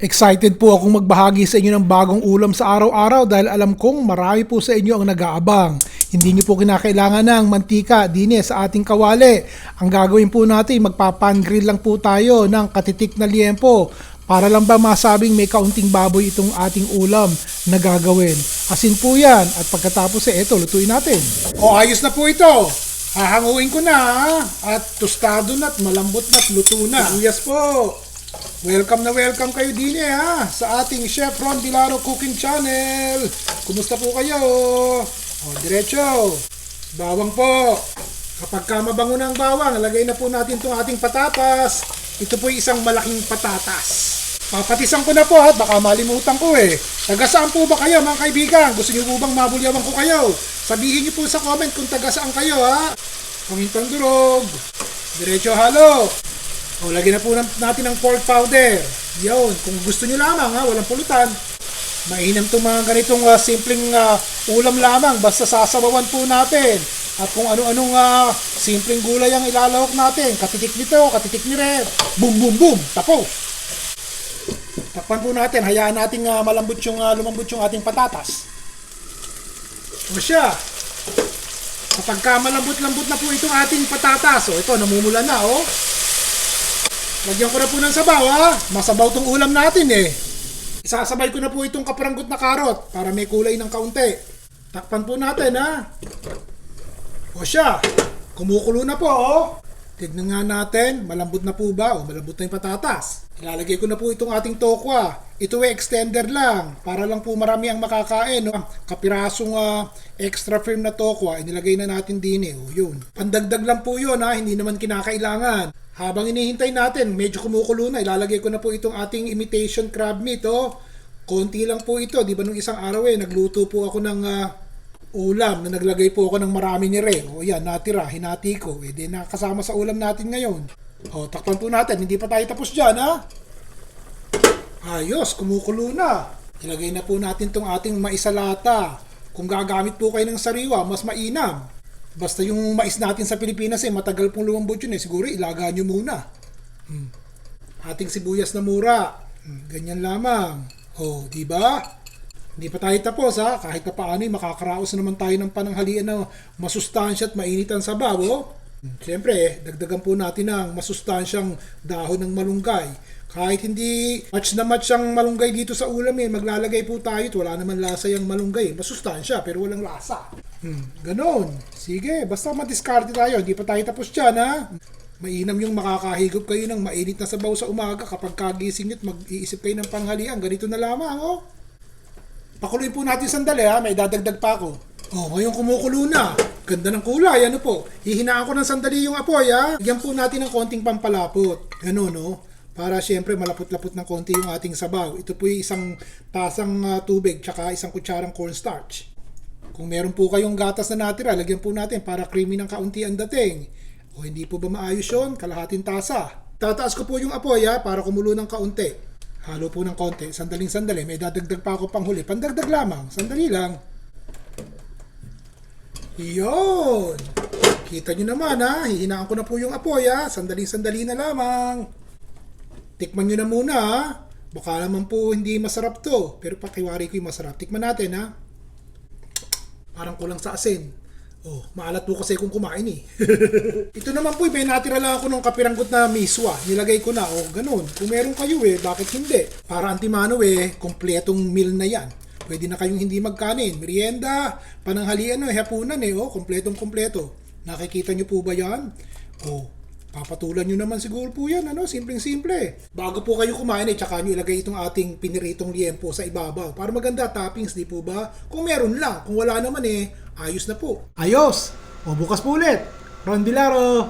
Excited po akong magbahagi sa inyo ng bagong ulam sa araw-araw dahil alam kong marami po sa inyo ang nag-aabang. Hindi niyo po kinakailangan ng mantika, dine sa ating kawali. Ang gagawin po natin, magpapan grill lang po tayo ng katitik na liempo para lang ba masabing may kaunting baboy itong ating ulam na gagawin. Asin po yan at pagkatapos eh, eto, lutuin natin. O ayos na po ito. Hahanguin ko na ah. at tostado na at malambot na at luto na. Yes po. Welcome na welcome kayo din eh ha sa ating Chef Ron Dilaro Cooking Channel. Kumusta po kayo? O, diretso. Bawang po. Kapag ka mabango na ang bawang, lagay na po natin itong ating patatas. Ito po isang malaking patatas. Papatisan ko na po at baka malimutan ko eh. Taga saan po ba kayo mga kaibigan? Gusto niyo po bang mabulyawan ko kayo? Sabihin niyo po sa comment kung taga saan kayo ha. Pamintang durog. Diretso halo. O, lagyan na po natin ng pork powder. Yun, kung gusto nyo lamang ha, walang pulutan. Mainam itong mga ganitong ah, simpleng ah, ulam lamang, basta sasabawan po natin. At kung ano-anong ah, simpleng gulay ang ilalawak natin. Katitik nito, katitik ni Red. Boom, boom, boom. Tapos. Takpan po natin, hayaan natin ah, malambot yung, ah, lumambot yung ating patatas. O siya. Kapag ka malambot-lambot na po itong ating patatas, o ito, namumula na, oh. Lagyan ko na po ng sabaw ha. Masabaw tong ulam natin eh. Isasabay ko na po itong kapranggot na karot para may kulay ng kaunti. Takpan po natin ha. O siya, kumukulo na po oh. Tignan nga natin, malambot na po ba o malambot na yung patatas. Ilalagay ko na po itong ating tokwa. Ito ay extender lang para lang po marami ang makakain. No? Kapirasong ah, extra firm na tokwa, inilagay na natin din eh. O yun. Pandagdag lang po yun ha, hindi naman kinakailangan. Habang inihintay natin, medyo kumukulo na, ilalagay ko na po itong ating imitation crab meat. Oh. Konti lang po ito. Di ba nung isang araw eh, nagluto po ako ng ah, ulam na naglagay po ako ng marami ni Re. O yan, natira, hinati ko. E di nakasama sa ulam natin ngayon. O, takpan po natin. Hindi pa tayo tapos dyan, ha? Ayos, kumukulo na. Ilagay na po natin tong ating maisalata. Kung gagamit po kayo ng sariwa, mas mainam. Basta yung mais natin sa Pilipinas eh, matagal pong lumambot yun eh. Siguro ilaga nyo muna. Hmm. Ating sibuyas na mura. Hmm, ganyan lamang. O, di ba? Hindi pa tayo tapos ha. Kahit pa paano eh, makakaraos na naman tayo ng pananghalian na masustansya at mainit ang sabaw. Oh. Siyempre, eh, dagdagan po natin ng masustansyang dahon ng malunggay. Kahit hindi match na match ang malunggay dito sa ulam eh, maglalagay po tayo at wala naman lasa yung malunggay. Masustansya pero walang lasa. Hmm, ganon. Sige, basta madiskarte tayo. Hindi pa tayo tapos dyan ha. Mainam yung makakahigop kayo ng mainit na sabaw sa umaga kapag kagising nyo mag-iisip kayo ng panghalian. Ganito na lamang oh. Pakuloy po natin sandali ha, may dadagdag pa ako. Oh, ngayon kumukulo na. Ganda ng kulay, ano po. Hihinaan ko ng sandali yung apoy ha. Bigyan po natin ng konting pampalapot. Ganun no. Para syempre malapot-lapot ng konti yung ating sabaw. Ito po yung isang tasang ah, tubig tsaka isang kutsarang cornstarch. Kung meron po kayong gatas na natira, lagyan po natin para creamy ng kaunti ang dating. O hindi po ba maayos yun? Kalahating tasa. Tataas ko po yung apoy ha, para kumulo ng kaunti. Halo po ng konti. Sandaling sandali. May dadagdag pa ako pang huli. Pandagdag lamang. Sandali lang. Iyon. Kita nyo naman ha. Hihinaan ko na po yung apoy ha. Sandaling sandali na lamang. Tikman nyo na muna ha. Baka naman po hindi masarap to. Pero pakiwari ko yung masarap. Tikman natin ha. Parang kulang sa asin. Oh, maalat po kasi kung kumain eh. Ito naman po, may natira lang ako ng kapiranggot na miswa. Nilagay ko na, oh, ganun. Kung meron kayo eh, bakit hindi? Para antimano eh, kompletong meal na yan. Pwede na kayong hindi magkanin. Merienda, pananghalian eh, hapunan eh, oh, kompletong kompleto. Nakikita nyo po ba yan? Oh, papatulan nyo naman siguro po yan, ano, simpleng-simple. Bago po kayo kumain eh, tsaka nyo ilagay itong ating piniritong liempo sa ibabaw. Para maganda toppings, di po ba? Kung meron lang, kung wala naman eh, ayos na po. Ayos! O bukas po ulit. Ron Bilaro,